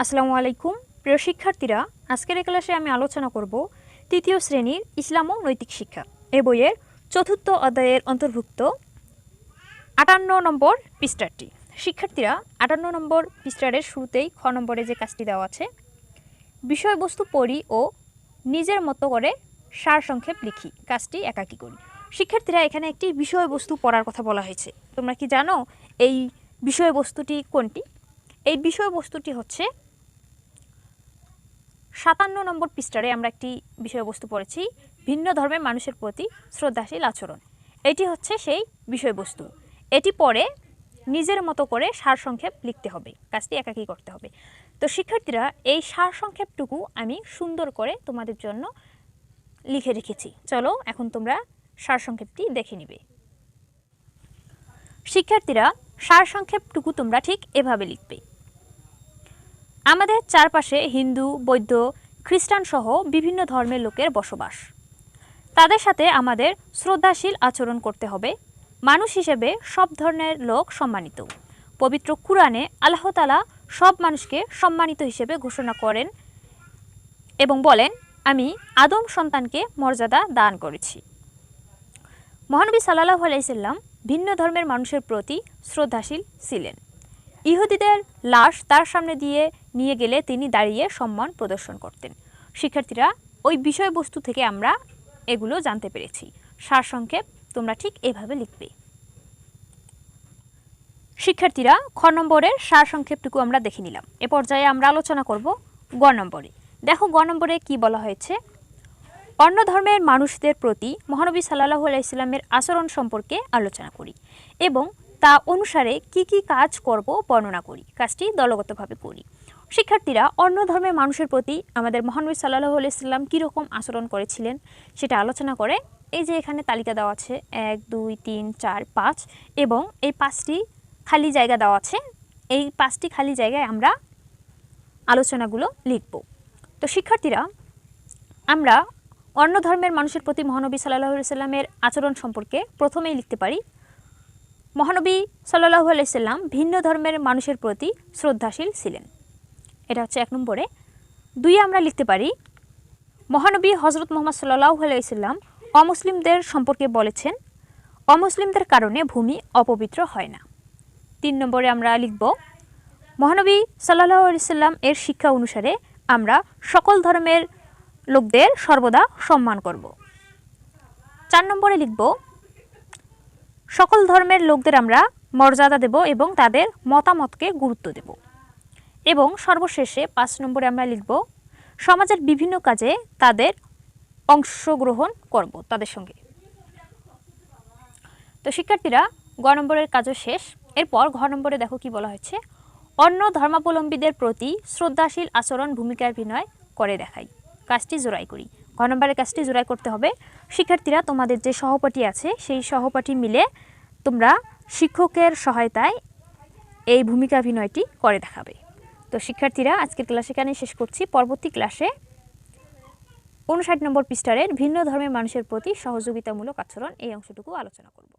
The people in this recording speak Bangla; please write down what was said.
আসসালামু আলাইকুম। প্রিয় শিক্ষার্থীরা, আজকের এই ক্লাসে আমি আলোচনা করব তৃতীয় শ্রেণির ইসলাম ও নৈতিক শিক্ষা। এ বইয়ের চতুর্থ অধ্যায়ের অন্তর্ভুক্ত আটান্ন নম্বর পৃষ্ঠাটি। শিক্ষার্থীরা, আটান্ন নম্বর পৃষ্ঠারের শুরুতেই খ নম্বরে যে কাজটি দেওয়া আছে, বিষয়বস্তু পড়ি ও নিজের মতো করে সারসংক্ষেপ লিখি। কাজটি একাকী করি। শিক্ষার্থীরা, এখানে একটি বিষয়বস্তু পড়ার কথা বলা হয়েছে। তোমরা কি জানো এই বিষয়বস্তুটি কোনটি? এই বিষয়বস্তুটি হচ্ছে সাতান্ন নম্বর পৃষ্ঠারে আমরা একটি বিষয়বস্তু পড়েছি, ভিন্ন ধর্মের মানুষের প্রতি শ্রদ্ধাশীল আচরণ। এটি হচ্ছে সেই বিষয়বস্তু। এটি পরে নিজের মতো করে সারসংক্ষেপ লিখতে হবে, কাজটি একাকী করতে হবে। তো শিক্ষার্থীরা, এই সারসংক্ষেপটুকু আমি সুন্দর করে তোমাদের জন্য লিখে রেখেছি। চলো, এখন তোমরা সারসংক্ষেপটি দেখে নিবে। শিক্ষার্থীরা, সারসংক্ষেপটুকু তোমরা ঠিক এভাবে লিখবে। আমাদের চারপাশে হিন্দু, বৌদ্ধ, খ্রিস্টান সহ বিভিন্ন ধর্মের লোকের বসবাস। তাদের সাথে আমাদের শ্রদ্ধাশীল আচরণ করতে হবে। মানুষ হিসেবে সব ধরনের লোক সম্মানিত। পবিত্র কুরআনে আল্লাহ তালা সব মানুষকে সম্মানিত হিসেবে ঘোষণা করেন এবং বলেন, আমি আদম সন্তানকে মর্যাদা দান করেছি। মহানবী সাল্লাহ আলাইসাল্লাম ভিন্ন ধর্মের মানুষের প্রতি শ্রদ্ধাশীল ছিলেন। ইহুদিদের লাশ তার সামনে দিয়ে নিয়ে গেলে তিনি দাঁড়িয়ে সম্মান প্রদর্শন করতেন। শিক্ষার্থীরা, ওই বিষয়বস্তু থেকে আমরা এগুলো জানতে পেরেছি। সারসংক্ষেপ তোমরা ঠিক এভাবে লিখবে। শিক্ষার্থীরা, খ নম্বরের সারসংক্ষেপটুকু আমরা দেখে নিলাম। এ পর্যায়ে আমরা আলোচনা করব গ নম্বরে। দেখো গ নম্বরে কি বলা হয়েছে? অন্য ধর্মের মানুষদের প্রতি মহানবী সাল্লাহু আলাইস্লামের আচরণ সম্পর্কে আলোচনা করি এবং তা অনুসারে কি কি কাজ করব বর্ণনা করি। কাজটি দলগতভাবে করি। শিক্ষার্থীরা অন্য ধর্মের মানুষের প্রতি আমাদের মহানবী সাল্লাহু আলাইস্লাম কীরকম আচরণ করেছিলেন সেটা আলোচনা করে এই যে এখানে তালিকা দেওয়া আছে এক, দুই, তিন, চার, পাঁচ এবং এই পাঁচটি খালি জায়গা দেওয়া আছে। এই পাঁচটি খালি জায়গায় আমরা আলোচনাগুলো লিখব। তো শিক্ষার্থীরা, আমরা অন্য ধর্মের মানুষের প্রতি মহানবী সাল্লাহ সাল্লামের আচরণ সম্পর্কে প্রথমেই লিখতে পারি মহানবী সাল্লাহু আলাইসাল্লাম ভিন্ন ধর্মের মানুষের প্রতি শ্রদ্ধাশীল ছিলেন। এটা হচ্ছে এক নম্বরে। দুই আমরা লিখতে পারি, মহানবী হজরত মোহাম্মদ সাল্লাহু আলাইসাল্লাম অমুসলিমদের সম্পর্কে বলেছেন, অমুসলিমদের কারণে ভূমি অপবিত্র হয় না। তিন নম্বরে আমরা লিখব, মহানবী সাল্লাহ আলাইসাল্লাম এর শিক্ষা অনুসারে আমরা সকল ধর্মের লোকদের সর্বদা সম্মান করব। চার নম্বরে লিখব সকল ধর্মের লোকদের আমরা মর্যাদা দেব এবং তাদের মতামতকে গুরুত্ব দেব। এবং সর্বশেষে পাঁচ নম্বরে আমরা লিখব, সমাজের বিভিন্ন কাজে তাদের অংশগ্রহণ করব তাদের সঙ্গে। তো শিক্ষার্থীরা গ নম্বরের কাজও শেষ। এরপর ঘ নম্বরে দেখো কি বলা হয়েছে, অন্য ধর্মাবলম্বীদের প্রতি শ্রদ্ধাশীল আচরণ ভূমিকার বিনয় করে দেখাই। কাজটি জোড়াই করি। ঘ নম্বরের কাজটি জোড়াই করতে হবে। শিক্ষার্থীরা, তোমাদের যে সহপাঠী আছে, সেই সহপাঠী মিলে তোমরা শিক্ষকের সহায়তায় এই ভূমিকা অভিনয়টি করে দেখাবে। তো শিক্ষার্থীরা, আজকের ক্লাস এখানে শেষ করছি। পরবর্তী ক্লাসে উনষাট নম্বর পৃষ্ঠারের ভিন্ন ধর্মের মানুষের প্রতি সহযোগিতামূলক আচরণ এই অংশটুকু আলোচনা করব।